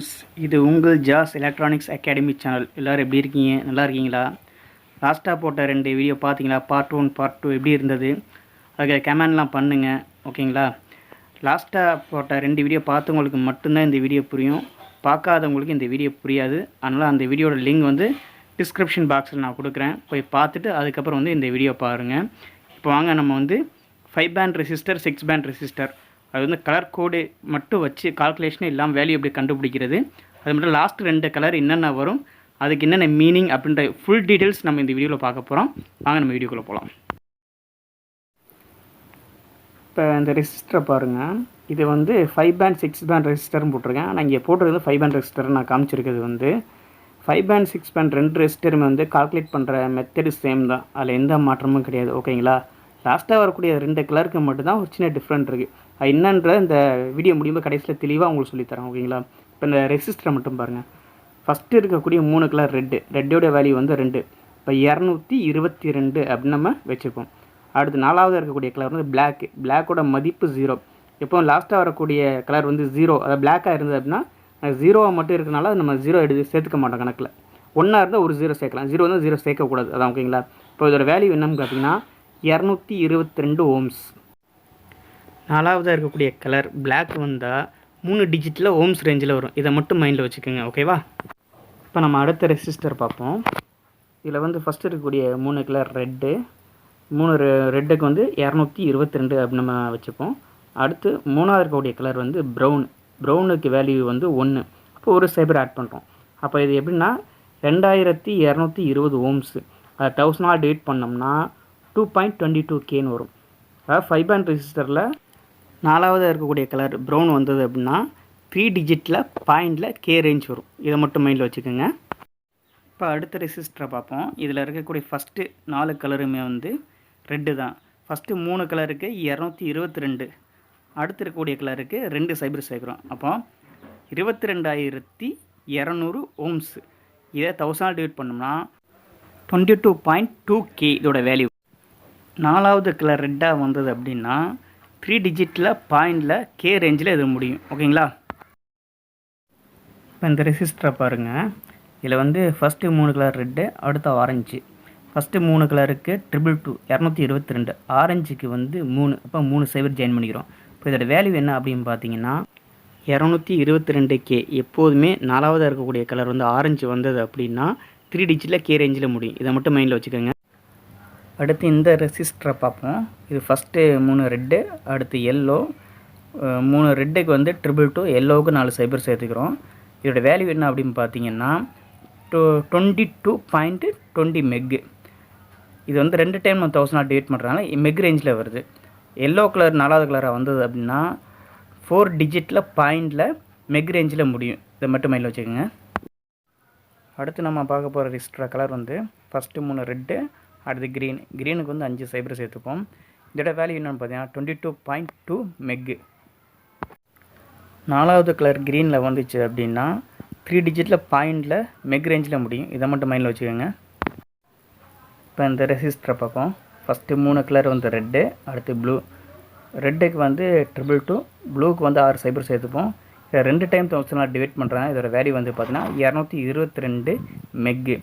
Friends இது உங்கள் ஜாஸ் electronics academy channel எல்லோரும் எப்படி இருக்கீங்க? நல்லா இருக்கீங்களா? லாஸ்ட்டாக போட்ட ரெண்டு வீடியோ பார்த்தீங்களா? பார்ட் ஒன் பார்ட் டூ எப்படி இருந்தது? அதுக்கு கமெண்ட்லாம் பண்ணுங்கள் ஓகேங்களா லாஸ்ட்டாக போட்ட ரெண்டு வீடியோ பார்த்தவங்களுக்கு மட்டும்தான் இந்த வீடியோ புரியும். பார்க்காதவங்களுக்கு இந்த வீடியோ புரியாது. அதனால் அந்த வீடியோட லிங்க் வந்து டிஸ்கிரிப்ஷன் பாக்ஸில் நான் கொடுக்குறேன். போய் பார்த்துட்டு அதுக்கப்புறம் வந்து இந்த வீடியோ பாருங்கள் இப்போ வாங்க நம்ம வந்து five band resistor six band resistor அது வந்து கலர் கோடு மட்டும் வச்சு கால்குலேஷனே இல்லாமல் வேல்யூ எப்படி கண்டுபிடிக்கிறது? அது மட்டும் லாஸ்ட் ரெண்டு கலர் என்னென்ன வரும்? அதுக்கு என்னென்ன மீனிங் அப்படின்ற ஃபுல் டீட்டெயில்ஸ் நம்ம இந்த வீடியோவில் பார்க்க போகிறோம் வாங்க நம்ம வீடியோக்குள்ளே போகலாம் இப்போ இந்த ரெசிஸ்டரை பாருங்கள் இது வந்து ஃபைவ் பேண்ட் சிக்ஸ் பேண்ட் ரெசிஸ்டர்னு போட்டிருக்கேன். நான் இங்கே போட்டிருக்கிறது ஃபைவ் பேண்ட் ரெசிஸ்டர் நான் காமிச்சிருக்கிறது வந்து ஃபைவ் பேண்ட் சிக்ஸ் பேண்ட் ரெண்டு ரெசிஸ்டருமே வந்து கால்குலேட் பண்ணுற மெத்தடு சேம் தான். அதில் எந்த மாற்றமும் கிடையாது. ஓகேங்களா லாஸ்ட்டாக வரக்கூடிய ரெண்டு கலருக்கு மட்டும்தான் ஒரு சின்ன டிஃப்ரெண்ட் இருக்குது என்னன்ற இந்த வீடியோ முடியும்போது கடைசியில் தெளிவாக உங்களுக்கு சொல்லித்தரேன் ஓகேங்களா இப்போ இந்த ரெசிஸ்டரை மட்டும் பாருங்கள் ஃபஸ்ட்டு இருக்கக்கூடிய மூணு கலர் ரெட்டு ரெட்டோட வேல்யூ வந்து ரெண்டு. இப்போ இரநூத்தி இருபத்தி ரெண்டு அப்படின்னு நம்ம வச்சுப்போம் அடுத்து நாலாவது இருக்கக்கூடிய கலர் வந்து பிளாக் பிளாக்கோட மதிப்பு ஜீரோ எப்போ லாஸ்ட்டாக வரக்கூடிய கலர் வந்து ஜீரோ அதாவது பிளாக்காக இருந்தது அப்படின்னா ஜீரோவாக மட்டும் இருக்கனால அது நம்ம ஜீரோ எடுத்து சேர்த்துக்க மாட்டோம் கணக்கில். ஒன்றா இருந்தால் ஒரு ஜீரோ சேர்க்கலாம். ஜீரோ வந்து ஜீரோ சேர்க்கக்கூடாது. அதான் ஓகேங்களா இப்போ இதோட வேல்யூ என்னன்னு பார்த்தீங்கன்னா இரநூத்தி இருபத்தி ரெண்டு ஓம்ஸ் நாலாவதாக இருக்கக்கூடிய கலர் பிளாக் வந்தால் மூணு டிஜிட்டில் ஓம்ஸ் ரேஞ்சில் வரும். இதை மட்டும் மைண்டில் வச்சுக்கோங்க ஓகேவா இப்போ நம்ம அடுத்த ரெசிஸ்டர் பார்ப்போம். இதில் வந்து ஃபஸ்ட்டு இருக்கக்கூடிய மூணு கலர் ரெட்டு மூணு ரெட்டுக்கு வந்து இரநூத்தி இருபத்தி ரெண்டு அப்படின்னு நம்ம வச்சுப்போம். அடுத்து மூணாவது இருக்கக்கூடிய கலர் வந்து ப்ரௌன் ப்ரௌனுக்கு வேல்யூ வந்து ஒன்று அப்போ ஒரு சைபர் ஆட் பண்ணுறோம் அப்போ இது எப்படின்னா ரெண்டாயிரத்தி இரநூத்தி இருபது ஓம்ஸு அதை தௌசண்டாக டிவைட் பண்ணோம்னா டூ பாயிண்ட் டுவெண்ட்டி டூ கேன்னு வரும். அதாவது ஃபைவ் பேண்ட் ரெசிஸ்டரில் நாலாவது இருக்கக்கூடிய கலர் ப்ரௌன் வந்தது அப்படின்னா த்ரீ டிஜிட்டில் பாயிண்டில் கே ரேஞ்ச் வரும். இதை மட்டும் மைண்டில் வச்சுக்கோங்க. இப்போ அடுத்த ரெசிஸ்டரை பார்ப்போம். இதில் இருக்கக்கூடிய ஃபஸ்ட்டு நாலு கலருமே வந்து ரெட்டு தான். ஃபஸ்ட்டு மூணு கலருக்கு இரநூத்தி இருபத்தி ரெண்டு. அடுத்து இருக்கக்கூடிய கலருக்கு ரெண்டு சைபர் சேர்க்குறோம் அப்போ இருபத்தி ரெண்டாயிரத்தி இரநூறு ஓம்ஸ் இதை தௌசண்ட் டிவைட் பண்ணோம்னா twenty two point two K இதோட வேல்யூ நாலாவது கலர் ரெட்டாக வந்தது அப்படின்னா த்ரீ டிஜிட்டில் பாயிண்டில் கே ரேஞ்சில் இது முடியும். ஓகேங்களா? இப்போ இந்த ரெசிஸ்டரை பாருங்கள் இதில் வந்து ஃபஸ்ட்டு மூணு கலர் ரெட்டு அடுத்த ஆரஞ்சு ஃபஸ்ட்டு மூணு கலருக்கு ட்ரிபிள் டூ இரநூத்தி இருபத்தி ரெண்டு ஆரஞ்சுக்கு வந்து மூணு அப்போ மூணு சைபர் ஜாயின் பண்ணிக்கிறோம். இப்போ இதோட வேல்யூ என்ன அப்படின்னு பார்த்தீங்கன்னா இரநூத்தி இருபத்தி ரெண்டு கே. எப்போதுமே நாலாவதாக இருக்கக்கூடிய கலர் வந்து ஆரஞ்சு வந்தது அப்படின்னா த்ரீ டிஜிட்டில் கே ரேஞ்சில் முடியும். இதை மட்டும் மைண்டில் வச்சுக்கோங்க. அடுத்து இந்த ரெசிஸ்டரை பார்ப்போம். இது ஃபஸ்ட்டு மூணு ரெட்டு அடுத்து எல்லோ மூணு ரெட்டுக்கு வந்து ட்ரிபிள் டூ எல்லோவுக்கு நாலு சைபர் சேர்த்துக்கிறோம். இதோட வேல்யூ என்ன அப்படின்னு பார்த்தீங்கன்னா two twenty two point twenty meg இது வந்து ரெண்டு டைம் நம்ம தௌசண்ட் டிவைட் பண்ணுறாங்க மெக் ரேஞ்சில் வருது. எல்லோ கலர் நாலாவது கலராக வந்தது அப்படின்னா ஃபோர் டிஜிட்டில் பாயிண்டில் மெக் ரேஞ்சில் முடியும். இதை மட்டும் மைண்டில் வச்சுக்கோங்க. அடுத்து நம்ம பார்க்க போகிற ரெசிஸ்டர் கலர் வந்து ஃபஸ்ட்டு மூணு ரெட்டு அடுத்து க்ரீன் க்ரீனுக்கு வந்து அஞ்சு சைபர் சேர்த்துப்போம். இதோட வேல்யூ என்னென்னு பார்த்தீங்கன்னா twenty two point two meg நாலாவது கலர் க்ரீனில் வந்துச்சு அப்படின்னா த்ரீ டிஜிட்டில் பாயிண்டில் மெக் ரேஞ்சில் முடியும். இதை மட்டும் மைண்டில் வச்சுக்கோங்க. இப்போ இந்த ரெசிஸ்டரை பார்ப்போம். ஃபஸ்ட்டு மூணு கலர் வந்து ரெட்டு அடுத்து ப்ளூ ரெட்டுக்கு வந்து ட்ரிபிள் டூ ப்ளூக்கு வந்து ஆறு சைபர் சேர்த்துப்போம். இதை ரெண்டு டைம் தௌசண்ட் டிவைட் பண்ணுறேன் இதோட வேல்யூ வந்து பார்த்தீங்கன்னா இரநூத்தி இருபத்தி ரெண்டு மெக்கு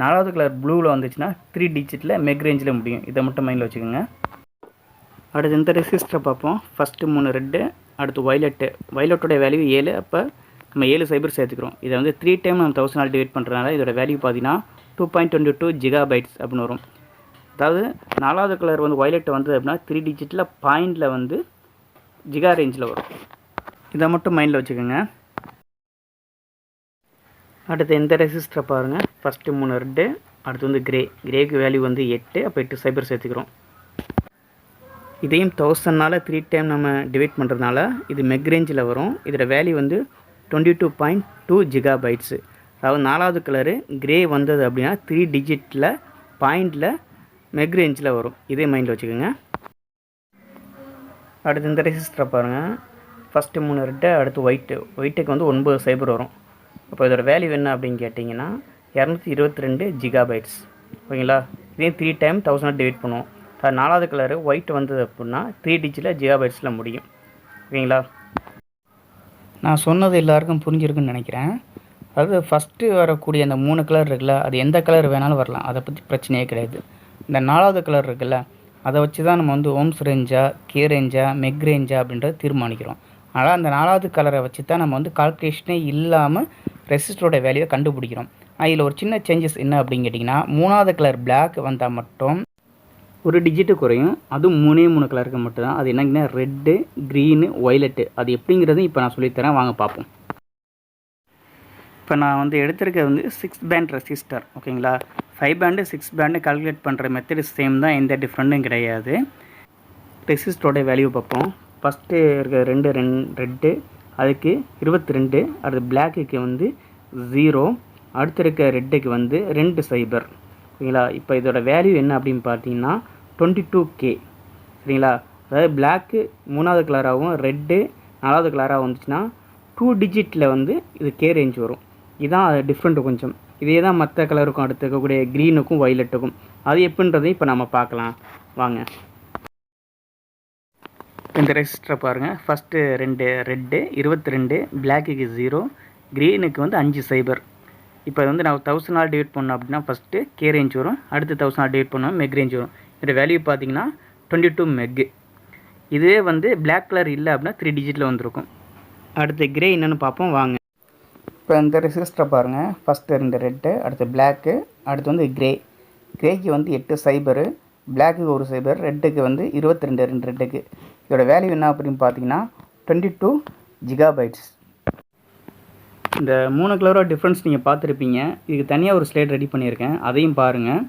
நாலாவது கலர் ப்ளூவில் வந்துச்சுன்னா த்ரீ டிஜிட்டில் மெக் ரேஞ்சில் முடியும். இதை மட்டும் மைண்டில் வச்சுக்கோங்க. அடுத்து இந்த ரெசிஸ்டரை பார்ப்போம். ஃபஸ்ட்டு மூணு ரெட்டு அடுத்து வயலட்டு வயலட்டோட வேல்யூ ஏழு. அப்போ நம்ம ஏழு சைபர் சேர்த்துக்கிறோம். இதை வந்து த்ரீ டைம் நம்ம தௌசண்ட் டிவைட் பண்ணுறதுனால இதோட வேல்யூ பார்த்தீங்கன்னா two point twenty two giga bytes அப்படின்னு வரும். அதாவது நாலாவது கலர் வந்து வயலட் வந்தது அப்படின்னா த்ரீ டிஜிட்டில் பாயிண்டில் வந்து ஜிகா ரேஞ்சில் வரும். இதை மட்டும் மைண்டில் வச்சுக்கோங்க. அடுத்து எந்த ரெசிஸ்டரை பாருங்கள் ஃபஸ்ட்டு மூணு ரெட்டு அடுத்து வந்து கிரே கிரேக்கு வேல்யூ வந்து எட்டு அப்போ எட்டு சைபர் சேர்த்துக்கிறோம். இதையும் தௌசண்ட்னால் த்ரீ டைம் நம்ம டிவைட் பண்ணுறதுனால இது மெக்ரேஞ்சில் வரும். இதோட வேல்யூ வந்து twenty two point two giga bytes அதாவது நாலாவது கலரு கிரே வந்தது அப்படின்னா த்ரீ டிஜிட்டில் பாயிண்டில் மெக்ரேஞ்சில் வரும். இதே மைண்டில் வச்சுக்கோங்க. அடுத்து இந்த ரெசிஸ்டரை பாருங்கள் ஃபஸ்ட்டு மூணு ரெட்டு அடுத்து ஒயிட்டு ஒயிட்டுக்கு வந்து ஒன்பது சைபர் வரும். அப்போ இதோட வேல்யூ என்ன அப்படின்னு கேட்டிங்கன்னா இரநூத்தி இருபத்தி ரெண்டு ஜிகாபைட்ஸ் ஓகேங்களா? இதே த்ரீ டைம் தௌசண்ட் டிவைட் பண்ணுவோம். அது நாலாவது கலரு ஒயிட் வந்தது அப்படின்னா த்ரீ டிஜிட்டில் ஜிகாபைட்ஸில் முடியும். ஓகேங்களா? நான் சொன்னது எல்லாருக்கும் புரிஞ்சிருக்குன்னு நினைக்கிறேன். அதாவது ஃபஸ்ட்டு வரக்கூடிய அந்த மூணு கலர் இருக்குல்ல அது எந்த கலர் வேணாலும் வரலாம். அதை பற்றி பிரச்சனையே கிடையாது. இந்த நாலாவது கலர் இருக்குல்ல அதை வச்சு தான் நம்ம வந்து ஓம்ஸ் ரேஞ்சா கே ரேஞ்சா மெக் ரேஞ்சா அப்படின்றத தீர்மானிக்கிறோம். ஆனால் அந்த நாலாவது கலரை வச்சு தான் நம்ம வந்து கால்குலேஷனே இல்லாமல் ரெசிஸ்டரோட வேல்யூவை கண்டுபிடிக்கிறோம். இதில் ஒரு சின்ன சேஞ்சஸ் என்ன அப்படின்னு கேட்டிங்கன்னா மூணாவது கலர் பிளாக் வந்தால் மட்டும் ஒரு டிஜிட்டு குறையும். அதுவும் மூணே மூணு கலருக்கு மட்டும்தான். அது என்னங்கன்னா ரெட்டு க்ரீனு ஒய்லெட்டு அது எப்படிங்கிறது இப்போ நான் சொல்லித்தரேன். வாங்க பார்ப்போம். இப்போ நான் வந்து எடுத்திருக்கிறது வந்து சிக்ஸ் பேண்ட் ரெசிஸ்டர் ஓகேங்களா? Five band six band calculate பண்ணுற மெத்தடு சேம் தான். எந்த டிஃப்ரெண்ட்டும் கிடையாது. ரெசிஸ்டரோட வேல்யூ பார்ப்போம். ஃபஸ்ட்டு இருக்க ரெண்டு ரெண் ரெட்டு அதுக்கு இருபத்தி ரெண்டு அடுத்து பிளாக்குக்கு வந்து ஜீரோ அடுத்து இருக்க ரெட்டுக்கு வந்து ரெண்டு சைபர் ஓகேங்களா இப்போ இதோட வேல்யூ என்ன அப்படின்னு பார்த்தீங்கன்னா டுவெண்ட்டி டூ கே சரிங்களா? அதாவது பிளாக்கு மூணாவது கலராகவும் ரெட்டு நாலாவது கலராக வந்துச்சுன்னா டூ டிஜிட்டில் வந்து இது கே ரேஞ்ச் வரும். இதுதான் டிஃப்ரெண்ட்டு கொஞ்சம். இதே தான் மற்ற கலருக்கும் அடுத்து இருக்கக்கூடிய க்ரீனுக்கும் வைலட்டுக்கும் அது எப்படின்றதையும் இப்போ நம்ம பார்க்கலாம். வாங்க. இந்த ரெஜிஸ்டரை பாருங்கள் ஃபஸ்ட்டு ரெண்டு ரெட்டு இருபத்தி ரெண்டு பிளாக்குக்கு ஜீரோ க்ரீனுக்கு வந்து அஞ்சு சைபர் இப்போ வந்து நான் தௌசண்ட் ஆல் டிவைட் பண்ணோம் அப்படின்னா ஃபஸ்ட்டு கே ரேஞ்ச் வரும். அடுத்து தௌசண்ட் ஆல் டிவைட் பண்ணோம் மெக் ரேஞ்ச் வரும். இதோட வேல்யூ பார்த்தீங்கன்னா டுவெண்ட்டி டூ மெக்கு இதே வந்து பிளாக் கலர் இல்லை அப்படின்னா த்ரீ டிஜிட்டில் வந்திருக்கும். அடுத்து கிரே என்னென்னு பார்ப்போம். வாங்க. இப்போ இந்த ரெசிஸ்டரை பாருங்கள் ஃபஸ்ட்டு ரெண்டு ரெட்டு அடுத்து பிளாக்கு அடுத்து வந்து கிரே கிரேக்கு வந்து எட்டு சைபரு பிளாக்குக்கு ஒரு சைபர் ரெட்டுக்கு வந்து இருபத்தி ரெண்டு ரெண்டு ரெட்டுக்கு இதோட வேல்யூ என்ன அப்படின்னு பார்த்தீங்கன்னா டுவெண்ட்டி டூ ஜிகாபைட்ஸ் இந்த மூணு கலரோட டிஃப்ரென்ஸ் நீங்கள் பார்த்துருப்பீங்க. இதுக்கு தனியாக ஒரு ஸ்லைட் ரெடி பண்ணியிருக்கேன். அதையும் பாருங்கள்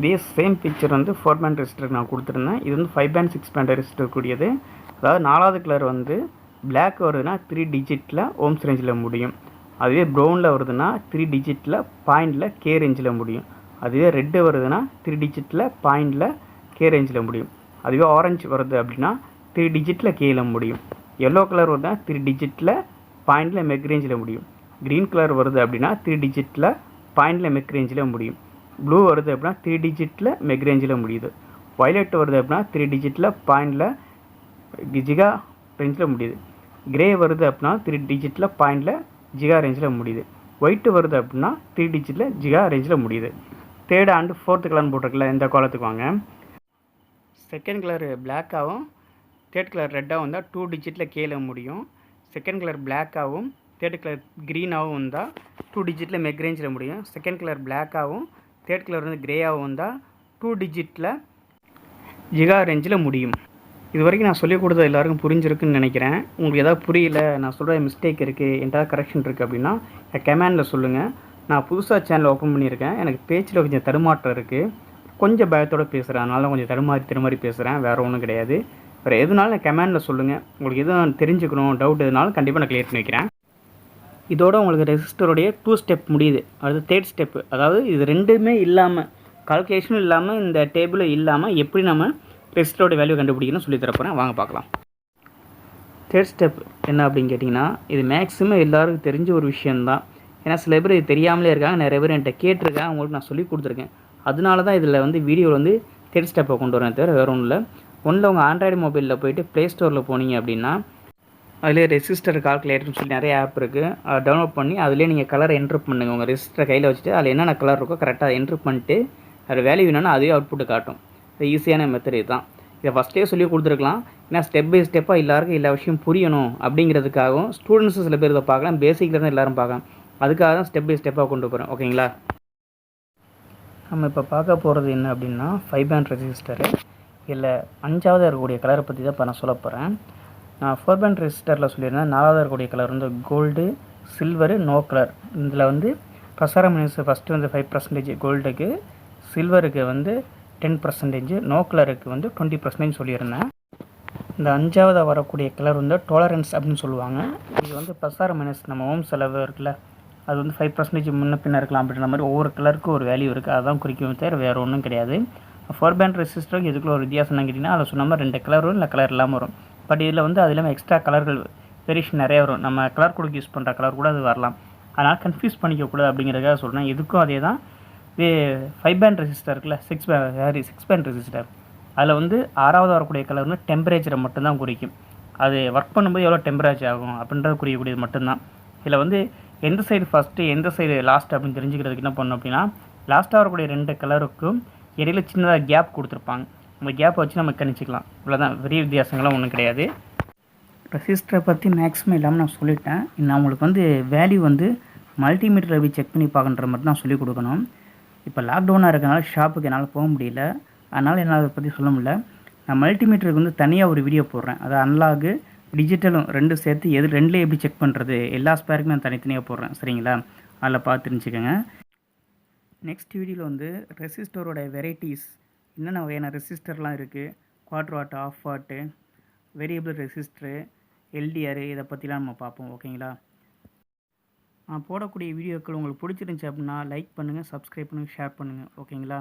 இதே சேம் பிக்சர் வந்து ஃபோர் பேண்ட் ரெஜிஸ்டருக்கு நான் கொடுத்துருந்தேன். இது வந்து five band six band resistor கூடியது. அதாவது நாலாவது கலர் வந்து பிளாக் வருதுன்னா த்ரீ டிஜிட்டில் ஓம்ஸ் ரேஞ்சில் முடியும். அதுவே ப்ரௌனில் வருதுன்னா த்ரீ டிஜிட்டில் பாயிண்டில் கே ரேஞ்சில் முடியும். அதுவே ரெட்டு வருதுன்னா த்ரீ டிஜிட்டில் பாயிண்டில் கே ரேஞ்சில் முடியும். அதுவே ஆரஞ்சு வருது அப்படின்னா த்ரீ டிஜிட்டில் கேயில் முடியும். எல்லோ கலர் வருதுன்னா த்ரீ டிஜிட்டில் பாயிண்டில் மெக் ரேஞ்சில் முடியும். க்ரீன் கலர் வருது அப்படின்னா த்ரீ டிஜிட்டில் பாயிண்டில் மெக் ரேஞ்சில் முடியும். ப்ளூ வருது அப்படின்னா த்ரீ டிஜிட்டில் மெக் ரேஞ்சில் முடியுது. வயலட் வருது அப்படின்னா த்ரீ டிஜிட்டில் பாயிண்டில் ஜிகா ரேஞ்சில் முடியுது. கிரே வருது அப்படின்னா த்ரீ டிஜிட்டில் பாயிண்டில் ஜிகா ரேஞ்சில் முடியுது. ஒயிட்டு வருது அப்படின்னா த்ரீ டிஜிட்டில் ஜிகா ரேஞ்சில் முடியுது. தேர்ட் அண்ட் ஃபோர்த்து கலர்னு போட்டிருக்கல இந்த கோலத்துக்கு வாங்க. செகண்ட் கலர் பிளாக்காகவும் தேர்ட் கலர் ரெட்டாகவும் வந்தால் டூ டிஜிட்டில் கீழே முடியும். செகண்ட் கலர் பிளாக்காகவும் தேர்ட் கலர் க்ரீனாகவும் வந்தால் டூ டிஜிட்டில் மெக் ரேஞ்சில் முடியும். செகண்ட் கலர் பிளாக்காகவும் தேர்ட் கலர் வந்து கிரேயாகவும் வந்தால் டூ டிஜிட்டில் ஜிகா ரேஞ்சில் முடியும். இது வரைக்கும் நான் சொல்லிக் கொடுத்தது எல்லாருக்கும் புரிஞ்சிருக்குன்னு நினைக்கிறேன். உங்களுக்கு எதாவது புரியல நான் சொல்கிற மிஸ்டேக் இருக்குது என்கிட்ட கரெக்ஷன் இருக்குது அப்படின்னா கமெண்டில் சொல்லுங்கள் நான் புதுசாக சேனல் ஓப்பன் பண்ணியிருக்கேன். எனக்கு பேச்சில் கொஞ்சம் தடுமாற்றம் இருக்குது கொஞ்சம் பயத்தோடு பேசுகிறேன் அதனால கொஞ்சம் தடுமாறி தடுமாறி பேசுகிறேன் வேறு ஒன்றும் கிடையாது. வேறு எதுனாலும் கமெண்டில் சொல்லுங்கள் உங்களுக்கு எதுவும் தெரிஞ்சுக்கணும் டவுட் எதுனாலும் கண்டிப்பாக நான் கிளியர் பண்ணி வைக்கிறேன் இதோட உங்களுக்கு ரெசிஸ்டருடைய டூ ஸ்டெப் முடியுது. அடுத்து தேர்ட் ஸ்டெப்பு அதாவது இது ரெண்டுமே இல்லாமல் கால்குலேஷனும் இல்லாமல் இந்த டேபிளும் இல்லாமல் எப்படி நம்ம ரெசிஸ்டரோட வேல்யூ கண்டுபிடிக்கணும்னு சொல்லி தரப்போகிறேன் வாங்க பார்க்கலாம். தேர்ட் ஸ்டெப் என்ன அப்படின்னு கேட்டிங்கன்னா இது மேக்ஸிமம் எல்லாருக்கும் தெரிஞ்ச ஒரு விஷயந்தான் ஏன்னா சில பேர் இது தெரியாமலே இருக்காங்க நிறைய பேர் என்கிட்ட கேட்டிருக்கேன் அவங்களுக்கு நான் சொல்லி கொடுத்துருக்கேன். அதனால தான் இதில் வந்து வீடியோவில் வந்து தேர்ட் ஸ்டெப்பை கொண்டு வரேன் தவிர வேறு ஒன்றும் இல்லை. ஒன்றில் உங்கள் ஆண்ட்ராய்டு மொபைலில் போயிட்டு ப்ளே ஸ்டோரில் போனீங்க அப்படின்னா அதிலே ரெசிஸ்டர் கால்குலேட்டர்னு சொல்லி நிறைய ஆப் இருக்குது அதை டவுன்லோட் பண்ணி அதிலே நீங்கள் கலரை என்ட்ரு பண்ணுங்கள் உங்கள் ரெசிஸ்டரை கையில் வச்சுட்டு அதில் என்னென்ன கலர் இருக்கோ கரெக்டாக என்ட்ரு பண்ணிட்டு அதில் வேல்யூ என்னன்னா அதுவே அவுட்புட்டு காட்டும். இது ஈஸியான மெத்தட் இதுதான். இதை ஃபஸ்ட்டே சொல்லி கொடுத்துருக்கலாம். ஏன்னா ஸ்டெப் பை ஸ்டெப்பாக எல்லாருக்கும் எல்லா விஷயம் புரியணும் அப்படிங்கிறதுக்காகவும் ஸ்டூடெண்ட்ஸும் சில பேர் இதை பார்க்கலாம். பேசிக்கில் தான் எல்லோரும் பார்க்கலாம். அதுக்காக தான் ஸ்டெப் பை ஸ்டெப்பாக கொண்டு போகிறேன் ஓகேங்களா? நம்ம இப்போ பார்க்க போகிறது என்ன அப்படின்னா ஃபைவ் பேண்ட் ரெஜிஸ்டரு இல்லை அஞ்சாவது இருக்கக்கூடிய கலரை பற்றி தான் இப்போ நான் சொல்ல போகிறேன் நான் ஃபோர் பேண்ட் ரெஜிஸ்டரில் சொல்லியிருந்தேன். நாலாவது இருக்கக்கூடிய கலர் வந்து கோல்டு சில்வரு நோ கலர் இதில் வந்து பிரசார மினிஸ் ஃபஸ்ட்டு வந்து ஃபைவ் பர்சன்டேஜ் கோல்டுக்கு சில்வருக்கு வந்து டென் பர்சன்டேஜ் நோ கலருக்கு வந்து டுவெண்ட்டி பர்சன்டேஜ் சொல்லியிருந்தேன். இந்த அஞ்சாவதாக வரக்கூடிய கலர் வந்து டோலரன்ஸ் அப்படின்னு சொல்லுவாங்க. இது வந்து பிரசார மைனஸ் நம்ம ஓம் செலவு இருக்குல்ல. அது வந்து ஃபைவ் பர்சன்டேஜ் முன்ன பின்ன இருக்கலாம் அப்படின்ற மாதிரி ஒவ்வொரு கலருக்கும் ஒரு வேல்யூ இருக்குது அதுதான் குறிக்கும் தவிர வேறு ஒன்றும் கிடையாது. ஃபோர் பேண்ட் ரெசிஸ்டருக்கு இதுக்குள்ள ஒரு வித்தியாசம் கேட்டிங்கன்னா அதில் சொன்ன மாதிரி ரெண்டு கலர் வரும் இல்லை கலர் இல்லாமல் வரும். பட் இதில் வந்து அது இல்லாமல் எக்ஸ்ட்ரா கலர்கள் வேரியேஷன் நிறைய வரும். நம்ம கலர் கொடுக்க யூஸ் பண்ணுற கலர் கூட அது வரலாம். அதனால் கன்ஃபியூஸ் பண்ணிக்கக்கூடாது அப்படிங்கிறதுக்காக சொல்கிறேன் இதுக்கும் அதே தான். இது ஃபைவ் பேண்ட் ரெசிஸ்டர் இருக்குல்ல six sorry six band resistor அதில் வந்து ஆறாவது வரக்கூடிய கலர் வந்து டெம்பரேச்சரை மட்டும்தான் குறிக்கும். அது ஒர்க் பண்ணும்போது எவ்வளோ டெம்பரேச்சர் ஆகும் அப்படின்றத குறிக்கக்கூடியது மட்டும்தான். இதில் வந்து எந்த சைடு ஃபஸ்ட்டு எந்த சைடு லாஸ்ட் அப்படின்னு தெரிஞ்சுக்கிறதுக்கு என்ன பண்ணணும் அப்படின்னா லாஸ்ட்டாக வரக்கூடிய ரெண்டு கலருக்கும் இடையில சின்னதாக கேப் கொடுத்துருப்பாங்க. அந்த கேப்பை வச்சு நம்ம கணிச்சிக்கலாம். இவ்வளோதான் பெரிய வித்தியாசங்கள்லாம் ஒன்றும் கிடையாது. ரெசிஸ்டரை பற்றி மேக்ஸிமம் இல்லாமல் நான் சொல்லிட்டேன். நான் உங்களுக்கு வந்து வேல்யூ வந்து மல்டிமீட்டரில் போய் செக் பண்ணி பார்க்குற மாதிரி தான் சொல்லிக் கொடுக்கணும். இப்போ லாக்டவுனாக இருக்கனால ஷாப்புக்கு என்னால் போக முடியல. அதனால் என்னால் அதை பற்றி சொல்ல முடியல. நான் மல்டிமீட்டருக்கு வந்து தனியாக ஒரு வீடியோ போடுறேன். அது அன்லாகு டிஜிட்டலும் ரெண்டும் சேர்த்து எது ரெண்டுலேயும் எப்படி செக் பண்ணுறது எல்லா ஸ்பேருக்கும் நான் தனித்தனியாக போடுறேன். சரிங்களா? அதில் பார்த்து தெரிஞ்சுக்கோங்க. நெக்ஸ்ட் வீடியோவில் வந்து ரெசிஸ்டரோட வெரைட்டிஸ் என்னென்ன வகையான ரெசிஸ்டர்லாம் இருக்குது quarter watt half watt variable resistor LDR இதை பற்றிலாம் நம்ம பார்ப்போம். ஓகேங்களா நான் போடக்கூடிய வீடியோக்கள் உங்களுக்கு பிடிச்சிருந்துச்சி அப்படின்னா லைக் பண்ணுங்கள் சப்ஸ்கிரைப் பண்ணுங்கள் ஷேர் பண்ணுங்கள் ஓகேங்களா